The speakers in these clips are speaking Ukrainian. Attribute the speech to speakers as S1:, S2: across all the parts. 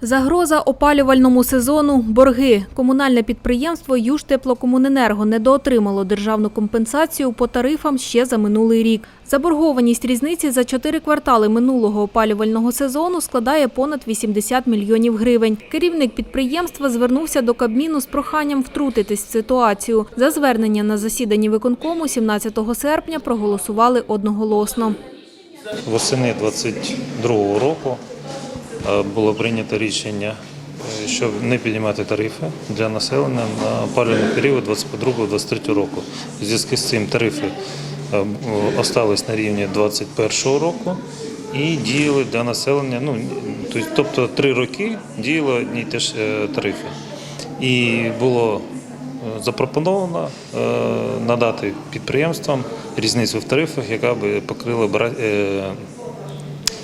S1: Загроза опалювальному сезону – борги. Комунальне підприємство «Южтеплокомуненерго» недоотримало державну компенсацію по тарифам ще за минулий рік. Заборгованість різниці за чотири квартали минулого опалювального сезону складає понад 80 мільйонів гривень. Керівник підприємства звернувся до Кабміну з проханням втрутитись в ситуацію. За звернення на засіданні виконкому 17 серпня проголосували одноголосно.
S2: Восени 22 року було прийнято рішення, е, щоб не піднімати тарифи для населення на опалювальний період 22-23 року. У зв'язку з цим тарифи е, остались на рівні 2021 року і діяли для населення. Ну тобто три роки діяли одні й ті ж е, тарифи. І було е, запропоновано е, надати підприємствам різницю в тарифах, яка би покрила е,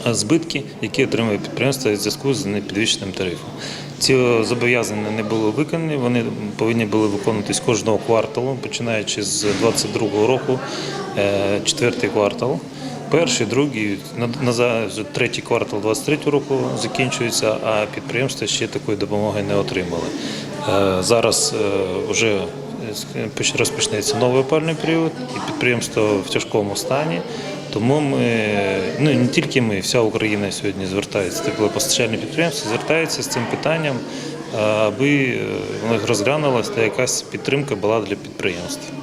S2: збитки, які отримує підприємство в зв'язку з непідвищеним тарифом. Ці зобов'язання не були виконані, вони повинні були виконуватись кожного кварталу, починаючи з 2022 року, е, четвертий квартал. Перший, другий, на, вже третій квартал 23 року закінчується, а підприємства ще такої допомоги не отримали. Е, Зараз е, вже розпочнеться новий опальний період, і підприємство в тяжкому стані. Тому ми, ну не тільки ми, вся Україна сьогодні звертається, теплопостачальні підприємства звертаються з цим питанням, аби е, воно розглянулося та якась підтримка була для підприємств.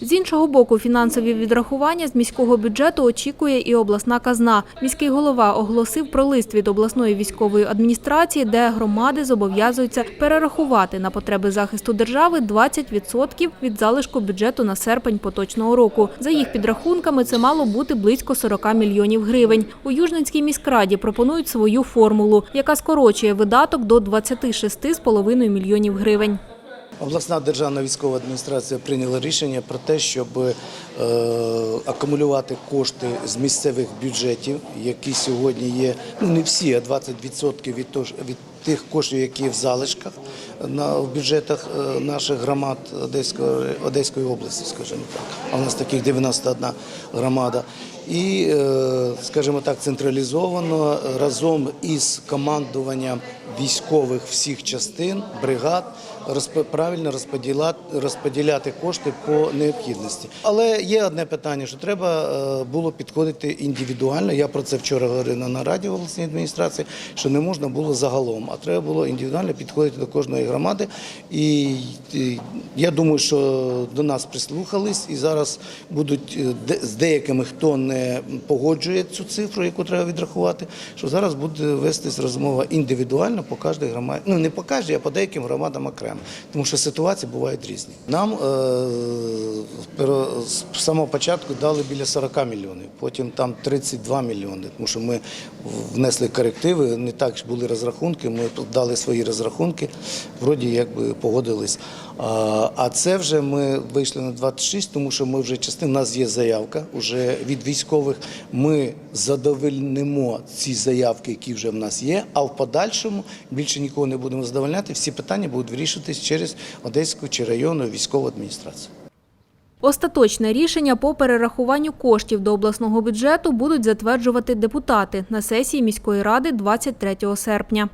S1: З іншого боку, фінансові відрахування з міського бюджету очікує і обласна казна. Міський голова оголосив про лист від обласної військової адміністрації, де громади зобов'язуються перерахувати на потреби захисту держави 20% від залишку бюджету на серпень поточного року. За їх підрахунками, це мало бути близько 40 мільйонів гривень. У Южненській міськраді пропонують свою формулу, яка скорочує видаток до 26,5 мільйонів гривень.
S3: Обласна державна військова адміністрація прийняла рішення про те, щоб е, акумулювати кошти з місцевих бюджетів, які сьогодні є, ну не всі, а 20% від, тих коштів, які є в залишках в бюджетах е, наших громад Одеської, області, скажімо так. А у нас таких 91 громада. І, е, скажімо так, централізовано разом із командуванням військових всіх частин, бригад, правильно розподіляти, кошти по необхідності. Але є одне питання, що треба е, було підходити індивідуально. Я про це вчора говорив на нараді в обласній адміністрації, що не можна було загалом, а треба було індивідуально підходити до кожної громади. І, і я думаю, що до нас прислухались і зараз будуть е, з деякими, хто не погоджує цю цифру, яку треба відрахувати, що зараз буде вестись розмова індивідуально по кожній громаді. Ну не по кожній, а по деяким громадам окремо, тому що ситуації бувають різні. Нам е, з самого початку дали біля 40 мільйонів, потім там 32 мільйони, тому що ми внесли корективи, не так були розрахунки, ми дали свої розрахунки, вроді якби погодились. А, це вже ми вийшли на 26, тому що ми вже частина, у нас є заявка вже від військових. Ми задовольнимо ці заявки, які вже в нас є, а в подальшому більше нікого не будемо задовольняти. Всі питання будуть вирішуватись через Одеську чи районну військову адміністрацію.
S1: Остаточне рішення по перерахуванню коштів до обласного бюджету будуть затверджувати депутати на сесії міської ради 23 серпня.